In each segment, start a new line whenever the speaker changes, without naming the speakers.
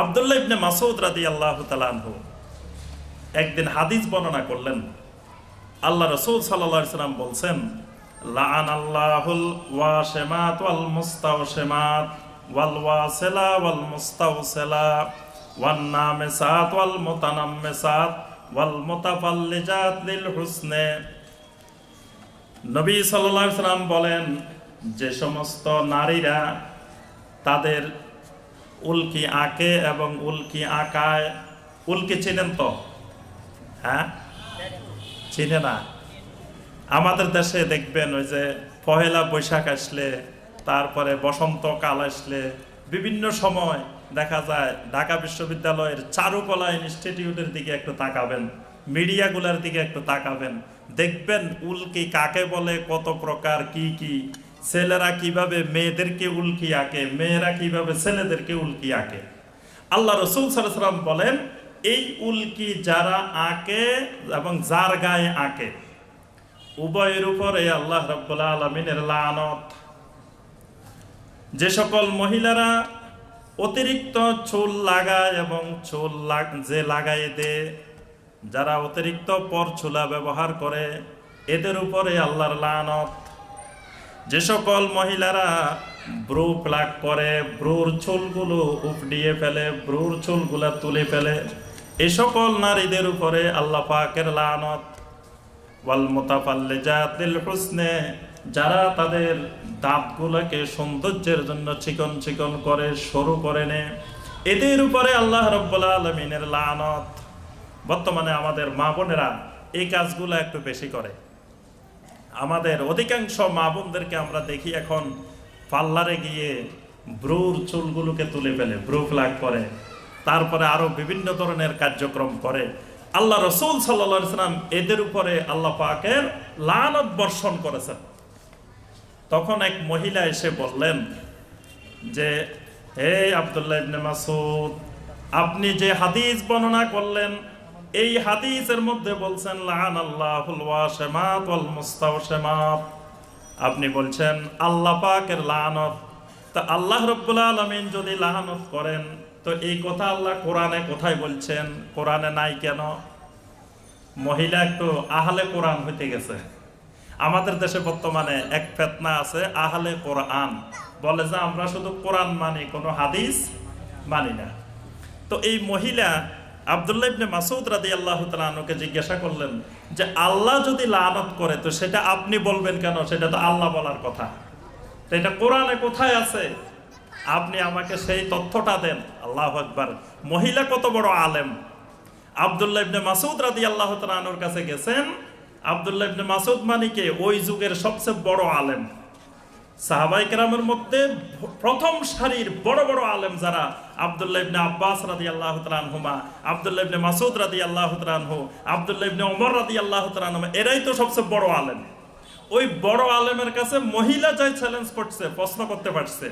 আবদুল্লাহ ইবনে মাসুদ রাদি আল্লাহ একদিন হাদিস বর্ণনা করলেন, আল্লাহ রসুল সাল্লাহ সাল্লাম বলছেন লাআন আল্লাহুল ওয়াল ওয়াল ওয়াল ওয়ান ওয়াল ওয়াল লিল হুসনে। নবী সাল্লাম বলেন, যে সমস্ত নারীরা তাদের উল্কি আঁকে এবং উল্কি আঁকায়। উল্কি চিনেন তো? হ্যাঁ? চিনে না? আমাদের দেশে দেখবেন ওই যে পহেলা বৈশাখ আসলে, তারপরে বসন্ত কাল আসলে, বিভিন্ন সময় দেখা যায় ঢাকা বিশ্ববিদ্যালয়ের চারুকলা ইনস্টিটিউটের দিকে একটু তাকাবেন, মিডিয়াগুলোর দিকে একটু তাকাবেন, দেখবেন উল্কি কাকে বলে, কত প্রকার, কি কি? ছেলেরা কীভাবে মেয়েদেরকে উল্কি আঁকে, মেয়েরা কীভাবে ছেলেদেরকে উল্কি আঁকে? আল্লাহ রসুল সাল্লাম বলেন, এই উল্কি যারা আঁকে এবং যার গায়ে আঁকে, উভয়ের উপরে আল্লাহ রব্বুল্লা আলমিনের লানত। যে সকল মহিলারা অতিরিক্ত চুল লাগায় এবং চুল যে লাগাই দে, যারা অতিরিক্ত পর চুলা ব্যবহার করে, এদের উপরে আল্লাহর লানত। যে সকল মহিলারা ব্রু প্লাক করে ব্রুর চুলগুলো উপডিয়ে ফেলে, ব্রুর চুলগুলা তুলে ফেলে, এ সকল নারীদের উপরে আল্লাহ পাকের লানত। ওয়াল মুতাফাল্লিজাতিল হুসনে, যারা তাদের দাঁতগুলোকে সৌন্দর্যের জন্য চিকন চিকন করে, সরু করে নে এদের উপরে আল্লাহ রব্বুল আলমিনের লানত। বর্তমানে আমাদের মা বোনেরা এই কাজগুলো একটু বেশি করে। আমাদের অধিকাংশ মা বোনদেরকে আমরা দেখি এখন পার্লারে গিয়ে ব্রুর চুলগুলোকে তুলে ফেলে ব্রু ফ্লাগ করে। তারপরে আরও বিভিন্ন ধরনের কার্যক্রম করে। আল্লাহ রসুল সাল্লা সাল্লাম এদের উপরে আল্লাহ পাকের লানত বর্ষণ করেছেন। তখন এক মহিলা এসে বললেন যে, হে আবদুল্লাহ ইবনে মাসুদ আপনি যে হাদিস বর্ণনা করলেন এই হাদিসের মধ্যে বলছেন ওয়াল আপনি বলছেন, আল্লাহ পাকের লানত। তা আল্লাহ রব্বুল আলামিন যদি লাহানত করেন, তো এই কথা আল্লাহ কোরআনে কোথায় বলছেন? কোরআনে নাই কেন? মহিলা একটু আহলে কোরআন হইতে গেছে। আমাদের দেশে বর্তমানে এক ফেতনা আছে, আহলে কোরআন। বলে যে, আমরা শুধু কোরআন মানি, কোনো হাদিস মানি না। তো এই মহিলা আবদুল্লাহ ইবনে মাসুদ রাদি আল্লাহ তালকে জিজ্ঞাসা করলেন যে, আল্লাহ যদি লানত করে, তো সেটা আপনি বলবেন কেন? সেটা তো আল্লাহ বলার কথা। এটা কোরআনে কোথায় আছে? আপনি আমাকে সেই তথ্যটা দেন। আল্লাহ একবার মহিলা কত বড় আলেম? আবদুল্লাহ ইবনে মাসুদ রাদি আল্লাহ তালুর কাছে গেছেন। আবদুল্লাহ ইবনে মাসুদ মানিকে ওই যুগের সবচেয়ে বড় আলেম। সাহাবাই কেরামের মধ্যে প্রথম সারির বড় বড় আলেম যারা আবদুল্লাহ ইবনে আব্বাস রাদি আল্লাহ তালহুমা আবদুল্লাহ ইবনে মাসুদ রাদি আল্লাহ তালহু আবদুল্লাহ ইবনে ওমর রাদি আল্লাহ তালহুমা এরাই তো সবচেয়ে বড় আলেম। ওই বড় আলেমের কাছে মহিলা যাই চ্যালেঞ্জ করছে, প্রশ্ন করতে পারছে।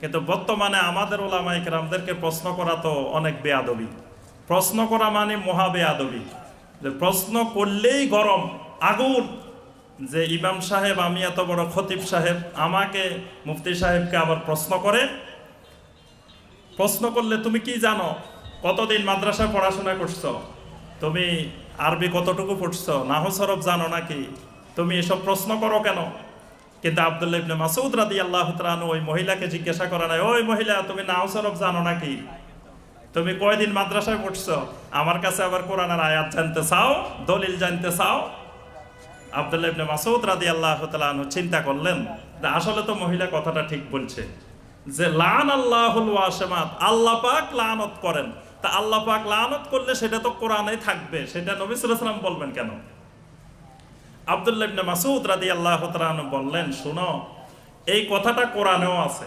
কিন্তু বর্তমানে আমাদের ওলামাই কেরামদেরকে প্রশ্ন করা তো অনেক বেয়াদবি। প্রশ্ন করা মানে মহা বেয়াদবি যে প্রশ্ন করলেই গরম, আগুন যে ইমাম সাহেব, আমি এত বড় খতিব সাহেব, আমাকে মুফতি সাহেবকে আবার প্রশ্ন করে। প্রশ্ন করলে তুমি কি জানো, কতদিন মাদ্রাসায় পড়াশোনা করছ? তুমি আরবি কতটুকু পড়ছো? নাহ সরব জানো নাকি? তুমি এসব প্রশ্ন করো কেন? কিন্তু আবদুল্লাহ ইবনে মাসুদ রাদি আল্লাহ তাআলা ওই মহিলাকে জিজ্ঞাসা করা নাই, ওই মহিলা, তুমি নাহ সরব জানো নাকি? তুমি কয়দিন মাদ্রাসায় পড়ছো? আমার কাছে আবার কোরআনের আয়াত জানতে চাও, দলিল জানতে চাও? আবদুল্লাহ ইবনে মাসুদ রাদি আল্লাহ তাআলা চিন্তা করলেন আসলে তো মহিলা কথাটা ঠিক বলছে। যে লান আল্লাহুল ওয়াসিমাত, আল্লাহ পাক লানত করেন। তা আল্লাহ পাক লানত করলে সেটা তো কোরআনে থাকবে, সেটা নবী সাল্লাম বলবেন কেন? আবদুল্লাহ ইবনে মাসুদ রাদি আল্লাহ তাআলা বললেন, শুনো, এই কথাটা কোরআনেও আছে।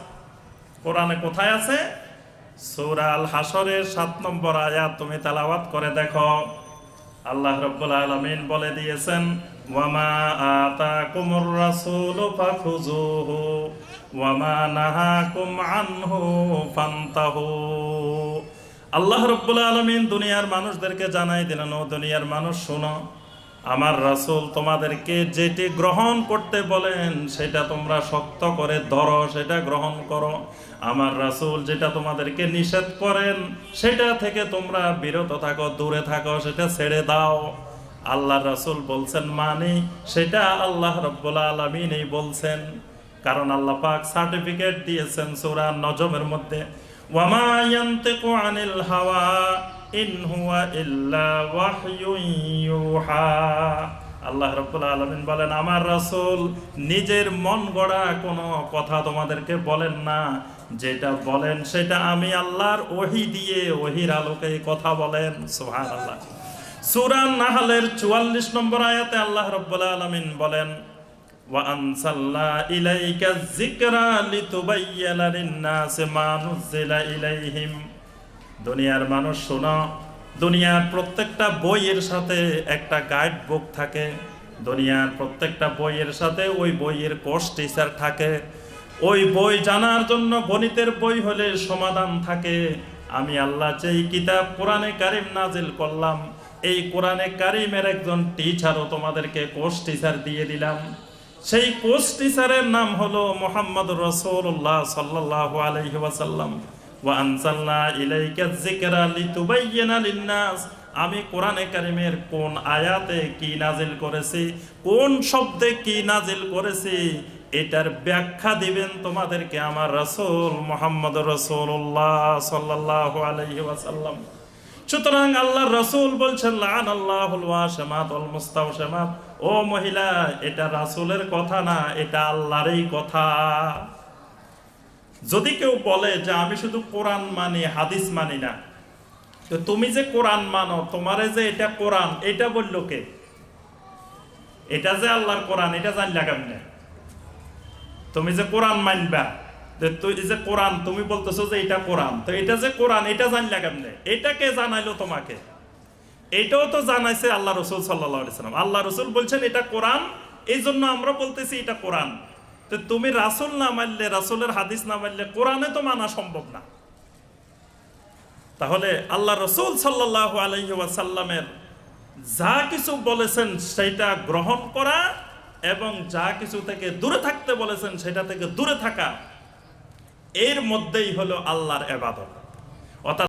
কোরআনে কোথায় আছে? সূরা আল হাসরের সাত নম্বর আয়াত, তুমি তেলাওয়াত করে দেখো। আল্লাহ রব্বুল আলামিন বলে দিয়েছেন ওয়ামা আতাকুমুর রাসূলু ফাখুযুহু ওয়ামা নাহাকুম আনহু ফান্তাহু আল্লাহ রব্বুল আলামিন দুনিয়ার মানুষদেরকে জানাই দিলেন, ও দুনিয়ার মানুষ, শোনো, আমার রাসূল তোমাদেরকে যেটি গ্রহণ করতে বলেন, সেটা তোমরা শক্ত করে ধরো, সেটা গ্রহণ করো। আমার রাসূল যেটা তোমাদেরকে নিষেধ করেন, সেটা থেকে তোমরা বিরত থাকো, দূরে থাকো, সেটা ছেড়ে দাও। আল্লাহ রাসূল বলছেন মানে সেটা আল্লাহ রব্বুল আলমিনই বলছেন। কারণ আল্লাহ পাক সার্টিফিকেট দিয়েছেন সূরা নজমের মধ্যে। আল্লাহ রাব্বুল আলামিন বলেন, আমার রাসূল নিজের মন গড়া কোনো কথা তোমাদেরকে বলেন না। যেটা বলেন সেটা আমি আল্লাহর ওহি দিয়ে ওহির আলোকে কথা বলেন। সুবহানাল্লাহ। সূরা নাহলের 44 নম্বর আয়াতে আল্লাহ রাব্বুল আলামিন বলেন وأنزلنا إليك الذكرى لتبين للناس ما نزل إليهم দুনিয়ার মানুষ শোনো দুনিয়ার প্রত্যেকটা বইয়ের সাথে একটা গাইড বুক থাকে দুনিয়ার প্রত্যেকটা বইয়ের সাথে ওই বইয়ের কোর্স টিচার থাকে ওই বই জানার জন্য গণিতের বই হলে সমাধান থাকে আমি আল্লাহ যেই কিতাব কোরআনে কারিম নাজিল করলাম এই কোরআনে কারিমের একজন টিচারও তোমাদেরকে কোর্স টিচার দিয়ে দিলাম। সেই কোর্স টিচারের নাম হলো মোহাম্মদ রসুল্লাহ সাল্লাহ আলহি ওয়াসাল্লাম। ওয়ানসাল্লাহ ইলাইকা যিকরা লিতুবাইয়িনা লিন-নাস। আমি কোরআনে কারিমের কোন আয়াতে কি নাজিল করেছি, কোন শব্দে কি নাজিল করেছি, এটার ব্যাখ্যা দিবেন তোমাদেরকে আমার রাসূল মোহাম্মদ রসুল্লাহ সাল্লাল্লাহু আলাইহি ওয়াসাল্লাম। সুতরাং আল্লাহ রসুল বলছেন ও মহিলা, এটা রাসূলের কথা না, এটা আল্লাহরই কথা। যদি কেউ বলে যে আমি শুধু কোরআন মানি, হাদিস মানি না, তো তুমি যে কোরআন মানো, তোমারে যে এটা কোরআন, এটা বলল কে? এটা যে আল্লাহর কোরআন, এটা জানলা কেমনে? তুমি যে কোরআন মানবা যে কোরআন, তুমি বলতেছো যে এটা কোরআন, তো এটা যে কোরআন, এটা জানলা কেমনে? এটা কে জানাইলো তোমাকে? এটাও তো জানাইছে আল্লাহ রসুল সাল্লাম। আল্লাহ রসুল বলছেন, এটা কোরআন এই জন্য আমরা বলতেছি এটা কোরআন। তো তুমি রাসুল না মানলে, রাসুলের হাদিস না মানলে, কোরআনে তো মানা সম্ভব না। তাহলে আল্লাহ রসুল সাল্লাহ আলহিসাল্লামের যা কিছু বলেছেন, সেটা গ্রহণ করা এবং যা কিছু থেকে দূরে থাকতে বলেছেন, সেটা থেকে দূরে থাকা এর মধ্যেই হলো আল্লাহর এবাদত অর্থাৎ